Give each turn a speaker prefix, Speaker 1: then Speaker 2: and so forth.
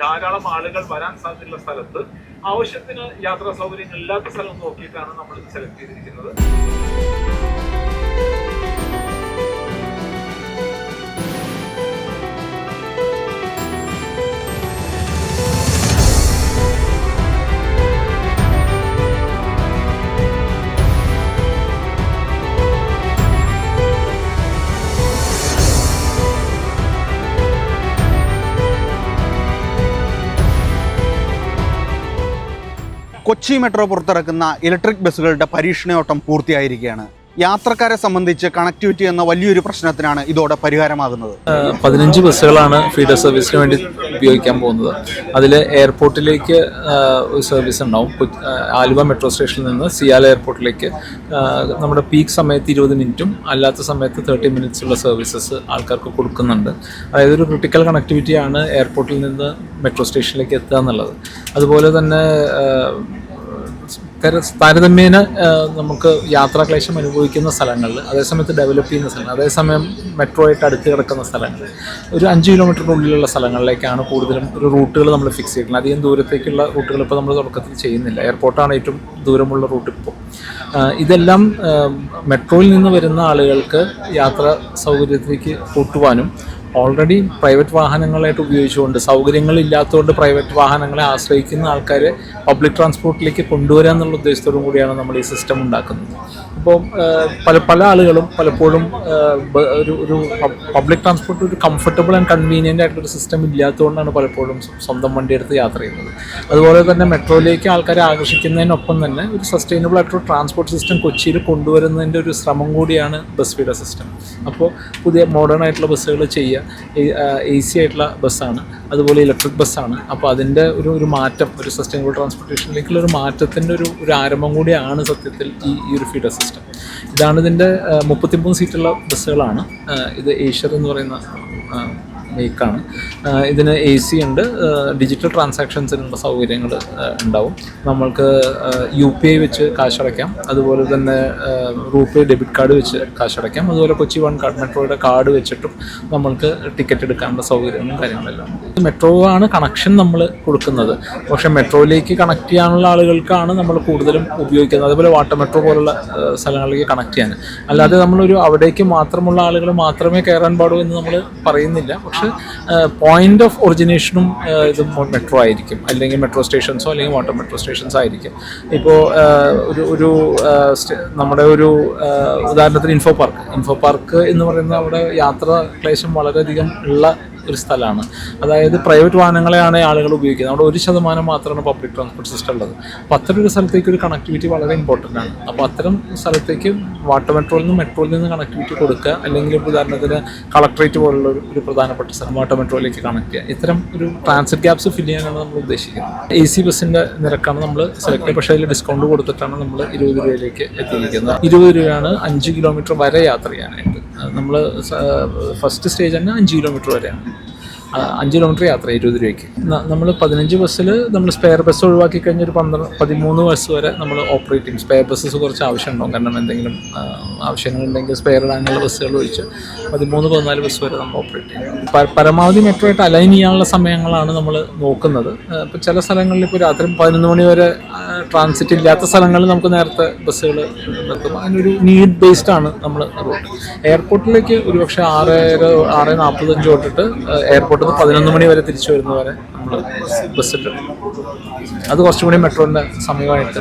Speaker 1: ധാരാളം ആളുകൾ വരാൻ സാധ്യതയുള്ള സ്ഥലത്ത് ആവശ്യത്തിന് യാത്രാ സൗകര്യങ്ങൾ ഇല്ലാത്ത സ്ഥലം നോക്കിയിട്ടാണ് നമ്മൾ സെലക്ട് ചെയ്തിരിക്കുന്നത്.
Speaker 2: കൊച്ചി മെട്രോ പുറത്തിറക്കുന്ന ഇലക്ട്രിക് ബസ്സുകളുടെ പരീക്ഷണയോട്ടം പൂർത്തിയായിരിക്കുകയാണ്. യാത്രക്കാരെ സംബന്ധിച്ച് കണക്ടിവിറ്റി എന്ന വലിയൊരു പ്രശ്നത്തിനാണ് ഇതോടെ പരിഹാരമാകുന്നത്.
Speaker 3: പതിനഞ്ച് ബസ്സുകളാണ് ഫീഡർ സർവീസിന് വേണ്ടി ഉപയോഗിക്കാൻ പോകുന്നത്. അതിൽ എയർപോർട്ടിലേക്ക് ഒരു സർവീസ് ഉണ്ടാവും. ആലുവ മെട്രോ സ്റ്റേഷനിൽ നിന്ന് സിയാല എയർപോർട്ടിലേക്ക്. നമ്മുടെ പീക്ക് സമയത്ത് ഇരുപത് മിനിറ്റും അല്ലാത്ത സമയത്ത് തേർട്ടി മിനിറ്റ്സ് ഉള്ള സർവീസസ് ആൾക്കാർക്ക് കൊടുക്കുന്നുണ്ട്. അതായത് ഒരു ക്രിട്ടിക്കൽ കണക്ടിവിറ്റിയാണ് എയർപോർട്ടിൽ നിന്ന് മെട്രോ സ്റ്റേഷനിലേക്ക് എത്തുക എന്നുള്ളത്. അതുപോലെ തന്നെ താരതമ്യേന നമുക്ക് യാത്രാക്ലേശം അനുഭവിക്കുന്ന സ്ഥലങ്ങളിൽ അതേസമയത്ത് ഡെവലപ്പ് ചെയ്യുന്ന സ്ഥലങ്ങൾ അതേസമയം മെട്രോ ആയിട്ട് അടുത്ത് കിടക്കുന്ന സ്ഥലങ്ങൾ ഒരു അഞ്ച് കിലോമീറ്ററിനുള്ളിലുള്ള സ്ഥലങ്ങളിലേക്കാണ് കൂടുതലും ഒരു റൂട്ടുകൾ നമ്മൾ ഫിക്സ് ചെയ്യുന്നത് അധികം ദൂരത്തേക്കുള്ള റൂട്ടുകൾ ഇപ്പോൾ നമ്മൾ തുടക്കത്തിൽ ചെയ്യുന്നില്ല. എയർപോർട്ടാണ് ഏറ്റവും ദൂരമുള്ള റൂട്ട് ഇപ്പോൾ ഇതെല്ലാം മെട്രോയിൽ നിന്ന് വരുന്ന ആളുകൾക്ക് യാത്രാ സൗകര്യത്തിലേക്ക് കൂട്ടുവാനും ഓൾറെഡി പ്രൈവറ്റ് വാഹനങ്ങളായിട്ട് ഉപയോഗിച്ചുകൊണ്ട് സൗകര്യങ്ങൾ ഇല്ലാത്തതുകൊണ്ട് പ്രൈവറ്റ് വാഹനങ്ങളെ ആശ്രയിക്കുന്ന ആൾക്കാരെ പബ്ലിക് ട്രാൻസ്പോർട്ടിലേക്ക് കൊണ്ടുവരിക എന്നുള്ള ഉദ്ദേശത്തോടും കൂടിയാണ് നമ്മൾ ഈ സിസ്റ്റം ഉണ്ടാക്കുന്നത്. അപ്പോൾ പല പല ആളുകളും പലപ്പോഴും ഒരു ഒരു പബ്ലിക് ട്രാൻസ്പോർട്ട് ഒരു കംഫർട്ടബിൾ ആൻഡ് കൺവീനിയന്റ് ആയിട്ടൊരു സിസ്റ്റം ഇല്ലാത്തതുകൊണ്ടാണ് പലപ്പോഴും സ്വന്തം വണ്ടി എടുത്ത് യാത്ര ചെയ്യുന്നത്. അതുപോലെ തന്നെ മെട്രോയിലേക്ക് ആൾക്കാരെ ആകർഷിക്കുന്നതിനൊപ്പം തന്നെ ഒരു സസ്റ്റൈനബിൾ ആയിട്ടൊരു ട്രാൻസ്പോർട്ട് സിസ്റ്റം കൊച്ചിയിൽ കൊണ്ടുവരുന്നതിന്റെ ഒരു ശ്രമം കൂടിയാണ് ബസ് ഫീഡർ സിസ്റ്റം അപ്പോൾ പുതിയ മോഡേൺ ആയിട്ടുള്ള ബസ്സുകൾ ചെയ്യുക എ സി ആയിട്ടുള്ള ബസ്സാണ്. അതുപോലെ ഇലക്ട്രിക് ബസ്സാണ്. അപ്പോൾ അതിന്റെ ഒരു ഒരു മാറ്റം ഒരു സസ്റ്റൈനബിൾ ട്രാൻസ്പോർട്ടേഷനിലേക്കുള്ള ഒരു മാറ്റത്തിന്റെ ഒരു ഒരു ആരംഭം കൂടിയാണ് സത്യത്തിൽ ഈ ഈ ഒരു ഫീഡർ സിസ്റ്റം ഇതാണ് ഇതിന്റെ മുപ്പത്തിമൂന്ന് സീറ്റുള്ള ബസ്സുകളാണ്. ഇത് ഏഷ്യർ എന്ന് പറയുന്ന ആ, മേക്കാണ് ഇതിന് എ സി ഉണ്ട്. ഡിജിറ്റൽ ട്രാൻസാക്ഷൻസിനുള്ള സൗകര്യങ്ങൾ ഉണ്ടാവും. നമ്മൾക്ക് യു പി ഐ വെച്ച് കാശടയ്ക്കാം. അതുപോലെ തന്നെ റൂപേ ഡെബിറ്റ് കാർഡ് വെച്ച് കാശടയ്ക്കാം. അതുപോലെ കൊച്ചി വൺ കാർഡ് മെട്രോയുടെ കാർഡ് വെച്ചിട്ടും നമ്മൾക്ക് ടിക്കറ്റ് എടുക്കാനുള്ള സൗകര്യങ്ങളും കാര്യങ്ങളെല്ലാം മെട്രോ ആണ് കണക്ഷൻ നമ്മൾ കൊടുക്കുന്നത്. പക്ഷേ മെട്രോയിലേക്ക് കണക്ട് ചെയ്യാനുള്ള ആളുകൾക്കാണ് നമ്മൾ കൂടുതലും ഉപയോഗിക്കുന്നത്. അതുപോലെ വാട്ടർ മെട്രോ പോലുള്ള സ്ഥലങ്ങളിലേക്ക് കണക്ട് ചെയ്യാൻ. അല്ലാതെ നമ്മളൊരു അവിടേക്ക് മാത്രമുള്ള ആളുകൾ മാത്രമേ കയറാൻ പാടൂ എന്ന് നമ്മൾ പറയുന്നില്ല. പക്ഷെ പോയിന്റ് ഓഫ് ഒറിജിനേഷനും ഇതും മെട്രോ ആയിരിക്കും. അല്ലെങ്കിൽ മെട്രോ സ്റ്റേഷൻസോ അല്ലെങ്കിൽ വാട്ടർ മെട്രോ സ്റ്റേഷൻസ് ആയിരിക്കും. ഇപ്പോൾ ഒരു ഒരു നമ്മുടെ ഒരു ഉദാഹരണത്തിന് ഇൻഫോ പാർക്ക് ഇൻഫോ പാർക്ക് എന്ന് പറയുന്ന അവിടെ യാത്ര ക്ലേശം വളരെയധികം ഉള്ള ഒരു സ്ഥലമാണ്. അതായത് പ്രൈവറ്റ് വാഹനങ്ങളെയാണ് ആളുകൾ ഉപയോഗിക്കുന്നത്. അവിടെ ഒരു ശതമാനം മാത്രമാണ് പബ്ലിക് ട്രാൻസ്പോർട്ട് സിസ്റ്റം ഉള്ളത്. അപ്പോൾ അത്തരം ഒരു സ്ഥലത്തേക്ക് ഒരു കണക്ടിവിറ്റി വളരെ ഇമ്പോർട്ടന്റ് ആണ്. അപ്പോൾ അത്തരം സ്ഥലത്തേക്ക് വാട്ടർ മെട്രോയിൽ നിന്ന് മെട്രോയിൽ നിന്ന് കണക്ടിവിറ്റി കൊടുക്കുക അല്ലെങ്കിൽ ഉദാഹരണത്തിന് കളക്ട്രേറ്റ് പോലുള്ള ഒരു പ്രധാനപ്പെട്ട സ്ഥലം വാട്ടർ മെട്രോയിലേക്ക് കണക്ട് ചെയ്യുക. ഇത്തരം ഒരു ട്രാൻസിറ്റ് ഗ്യാപ്സ് ഫില്ല് ചെയ്യാനാണ് നമ്മൾ ഉദ്ദേശിക്കുന്നത്. എ സി ബസ്സിന്റെ നിരക്കാണ് നമ്മൾ സെലക്ട് പക്ഷേ അതിൽ ഡിസ്കൗണ്ട് കൊടുത്തിട്ടാണ് നമ്മൾ ഇരുപത് രൂപയിലേക്ക് എത്തിയിരിക്കുന്നത്. ഇരുപത് രൂപയാണ് അഞ്ച് കിലോമീറ്റർ വരെ യാത്ര ചെയ്യാനായിട്ട്. നമ്മൾ ഫസ്റ്റ് സ്റ്റേജ് തന്നെ അഞ്ച് കിലോമീറ്റർ വരെയാണ്. അഞ്ച് കിലോമീറ്റർ യാത്ര ഇരുപത് രൂപയ്ക്ക്. നമ്മൾ പതിനഞ്ച് ബസ്സിൽ നമ്മൾ സ്പെയർ ബസ് ഒഴിവാക്കി കഴിഞ്ഞ ഒരു പന്ത്രണ്ട് പതിമൂന്ന് ബസ് വരെ നമ്മൾ ഓപ്പറേറ്റ് ചെയ്യും. സ്പെയർ ബസ്സസ് കുറച്ച് ആവശ്യമുണ്ടാവും. കാരണം എന്തെങ്കിലും ആവശ്യങ്ങളുണ്ടെങ്കിൽ സ്പെയർ ഇടാനുള്ള ബസ്സുകൾ ഒഴിച്ച് പതിമൂന്ന് പതിനാല് ബസ് വരെ നമ്മൾ ഓപ്പറേറ്റ് ചെയ്യും. പരമാവധി മെട്രോ ആയിട്ട് അലൈൻ ചെയ്യാനുള്ള സമയങ്ങളാണ് നമ്മൾ നോക്കുന്നത്. ഇപ്പോൾ ചില സ്ഥലങ്ങളിൽ ഇപ്പോൾ രാത്രി പതിനൊന്ന് മണി വരെ ട്രാൻസിറ്റ് ഇല്ലാത്ത സ്ഥലങ്ങളിൽ നമുക്ക് നേരത്തെ ബസ്സുകൾ നിർത്തും. അതിനൊരു നീഡ് ബേസ്ഡ് ആണ് നമ്മൾ റൂട്ട് എയർപോർട്ടിലേക്ക് ഒരുപക്ഷെ ആറര ആറ് നാൽപ്പത്തഞ്ച് തൊട്ടിട്ട് എയർപോർട്ടിൽ നിന്ന് പതിനൊന്ന് മണി വരെ തിരിച്ചു വരുന്ന വരെ നമ്മൾ ബസ്സിട്ട്. അത് കുറച്ചും കൂടി മെട്രോന്റെ സമയമായിട്ട്.